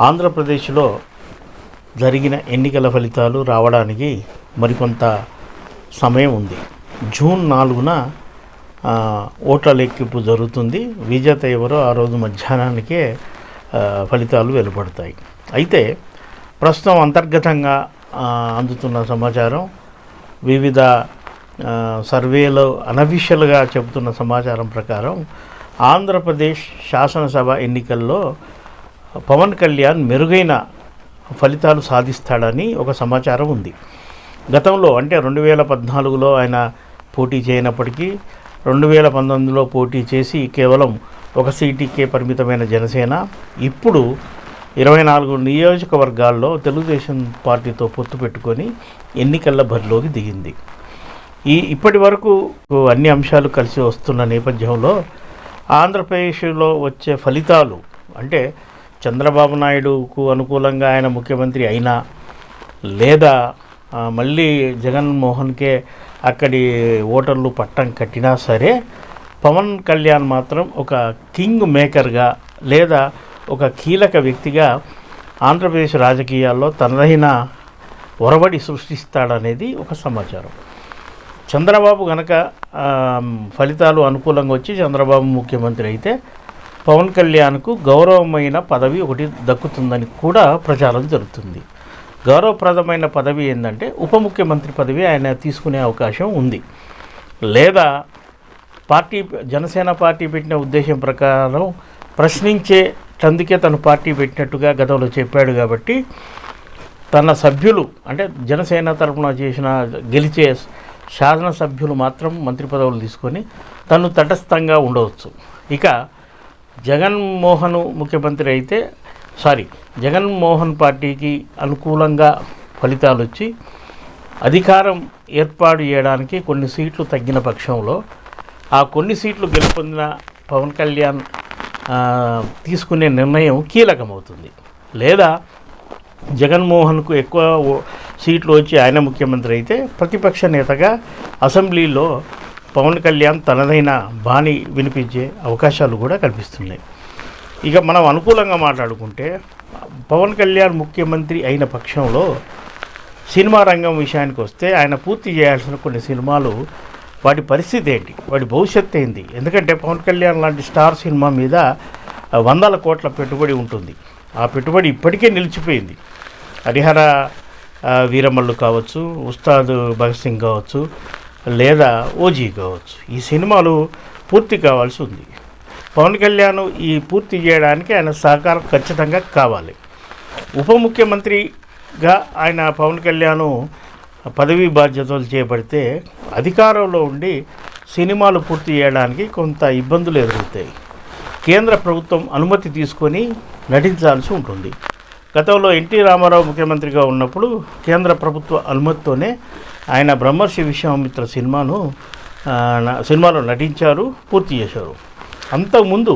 ఆంధ్రప్రదేశ్లో జరిగిన ఎన్నికల ఫలితాలు రావడానికి మరికొంత సమయం ఉంది. జూన్ నాలుగున ఓట్ల లెక్కింపు జరుగుతుంది. విజేత ఎవరో ఆ రోజు మధ్యాహ్నానికే ఫలితాలు వెలువడతాయి. అయితే ప్రస్తుతం అంతర్గతంగా అందుతున్న సమాచారం వివిధ సర్వేలు సర్వేలో చెబుతున్న సమాచారం ప్రకారం ఆంధ్రప్రదేశ్ శాసనసభ ఎన్నికల్లో పవన్ కళ్యాణ్ మెరుగైన ఫలితాలు సాధిస్తాడని ఒక సమాచారం ఉంది. గతంలో అంటే రెండు వేల పద్నాలుగులో ఆయన పోటీ చేయనప్పటికీ రెండు వేల పంతొమ్మిదిలో పోటీ చేసి కేవలం ఒక సీటీకే పరిమితమైన జనసేన ఇప్పుడు ఇరవై నాలుగు నియోజకవర్గాల్లో తెలుగుదేశం పార్టీతో పొత్తు పెట్టుకొని ఎన్నికల బరిలోకి దిగింది. ఈ ఇప్పటి వరకు అన్ని అంశాలు కలిసి వస్తున్న నేపథ్యంలో ఆంధ్రప్రదేశ్లో వచ్చే ఫలితాలు అంటే చంద్రబాబు నాయుడుకు అనుకూలంగా ఆయన ముఖ్యమంత్రి అయినా లేదా మళ్ళీ జగన్మోహన్కే అక్కడి ఓటర్లు పట్టం కట్టినా సరే పవన్ కళ్యాణ్ మాత్రం ఒక కింగ్ మేకర్గా లేదా ఒక కీలక వ్యక్తిగా ఆంధ్రప్రదేశ్ రాజకీయాల్లో తనదైన ఒరవడి సృష్టిస్తాడనేది ఒక సమాచారం. చంద్రబాబు గనక ఫలితాలు అనుకూలంగా వచ్చి చంద్రబాబు ముఖ్యమంత్రి అయితే పవన్ కళ్యాణ్కు గౌరవమైన పదవి ఒకటి దక్కుతుందని కూడా ప్రచారం జరుగుతుంది. గౌరవప్రదమైన పదవి ఏంటంటే ఉప ముఖ్యమంత్రి పదవి ఆయన తీసుకునే అవకాశం ఉంది. లేదా పార్టీ జనసేన పార్టీ పెట్టిన ఉద్దేశం ప్రకారం ప్రశ్నించేటందుకే తను పార్టీ పెట్టినట్టుగా గతంలో చెప్పాడు కాబట్టి తన సభ్యులు అంటే జనసేన తరఫున చేసిన గెలిచే శాసనసభ్యులు మాత్రం మంత్రి పదవులు తీసుకొని తను తటస్థంగా ఉండవచ్చు. ఇక జగన్మోహన్ ముఖ్యమంత్రి అయితే సారీ జగన్మోహన్ పార్టీకి అనుకూలంగా ఫలితాలు వచ్చి అధికారం ఏర్పాటు చేయడానికి కొన్ని సీట్లు తగ్గిన పక్షంలో ఆ కొన్ని సీట్లు గెలుపొందిన పవన్ కళ్యాణ్ తీసుకునే నిర్ణయం కీలకమవుతుంది. లేదా జగన్మోహన్కు ఎక్కువ సీట్లు వచ్చి ఆయన ముఖ్యమంత్రి అయితే ప్రతిపక్ష నేతగా అసెంబ్లీలో పవన్ కళ్యాణ్ తనదైన బాణి వినిపించే అవకాశాలు కూడా కనిపిస్తున్నాయి. ఇక మనం అనుకూలంగా మాట్లాడుకుంటే పవన్ కళ్యాణ్ ముఖ్యమంత్రి అయిన పక్షంలో సినిమా రంగం విషయానికి వస్తే ఆయన పూర్తి చేయాల్సిన కొన్ని సినిమాలు వాటి పరిస్థితి ఏంటి? వాటి భవిష్యత్తు ఏంటి ఎందుకంటే పవన్ కళ్యాణ్ లాంటి స్టార్ సినిమా మీద వందల కోట్ల పెట్టుబడి ఉంటుంది. ఆ పెట్టుబడి ఇప్పటికే నిలిచిపోయింది. హరిహర వీరమల్లు కావచ్చు ఉస్తాద్ భగత్ సింగ్ కావచ్చు లేదా ఓజీ కావచ్చు. ఈ సినిమాలు పూర్తి కావాల్సి ఉంది. పవన్ కళ్యాణ్ ఈ పూర్తి చేయడానికి ఆయన సహకారం ఖచ్చితంగా కావాలి. ఉప ముఖ్యమంత్రిగా ఆయన పవన్ కళ్యాణ్ పదవీ బాధ్యతలు చేపడితే అధికారంలో ఉండి సినిమాలు పూర్తి చేయడానికి కొంత ఇబ్బందులు ఎదురవుతాయి. కేంద్ర ప్రభుత్వం అనుమతి తీసుకొని నటించాల్సి ఉంటుంది. గతంలో ఎన్టీ రామారావు ముఖ్యమంత్రిగా ఉన్నప్పుడు కేంద్ర ప్రభుత్వ అనుమతితోనే ఆయన బ్రహ్మర్షి విశ్వామిత్ర సినిమాను సినిమాలో నటించారు పూర్తి చేశారు. అంతకుముందు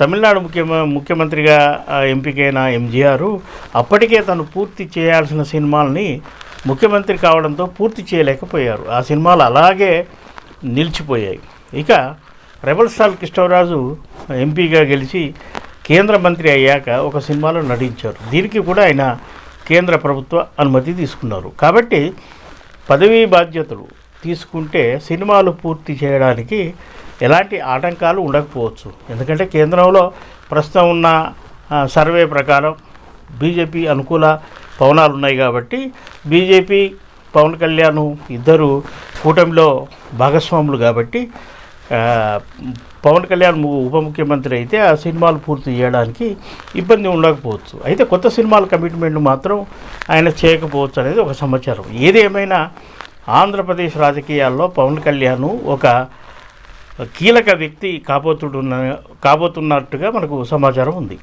తమిళనాడు ముఖ్యమ ముఖ్యమంత్రిగా ఎంపికైన ఎంజీఆర్ అప్పటికే తను పూర్తి చేయాల్సిన సినిమాల్ని ముఖ్యమంత్రి కావడంతో పూర్తి చేయలేకపోయారు. ఆ సినిమాలు అలాగే నిలిచిపోయాయి. ఇక రెబల్ స్టార్ కృష్ణరాజు ఎంపీగా గెలిచి కేంద్ర మంత్రి అయ్యాక ఒక సినిమాలో నటించారు. దీనికి కూడా ఆయన కేంద్ర ప్రభుత్వ అనుమతి తీసుకున్నారు. కాబట్టి పదవీ బాధ్యతలు తీసుకుంటే సినిమాలు పూర్తి చేయడానికి ఎలాంటి ఆటంకాలు ఉండకపోవచ్చు. ఎందుకంటే కేంద్రంలో ప్రస్తుతం ఉన్న సర్వే ప్రకారం బీజేపీ అనుకూల పవనాలు ఉన్నాయి కాబట్టి బీజేపీ పవన్ కళ్యాణ్ ఇద్దరు కూటమిలో భాగస్వాములు కాబట్టి పవన్ కళ్యాణ్ ము- ఉప ముఖ్యమంత్రి అయితే ఆ సినిమాలు పూర్తి చేయడానికి ఇబ్బంది ఉండకపోవచ్చు. అయితే కొత్త సినిమాల కమిట్మెంట్ మాత్రం ఆయన చేయకపోవచ్చు అనేది ఒక సమాచారం. ఏది ఏమైనా ఆంధ్రప్రదేశ్ రాజకీయాల్లో పవన్ కళ్యాణ్ ఒక కీలక వ్యక్తి కాబోతుడున్న కాబోతున్నట్టుగా మనకు సమాచారం ఉంది.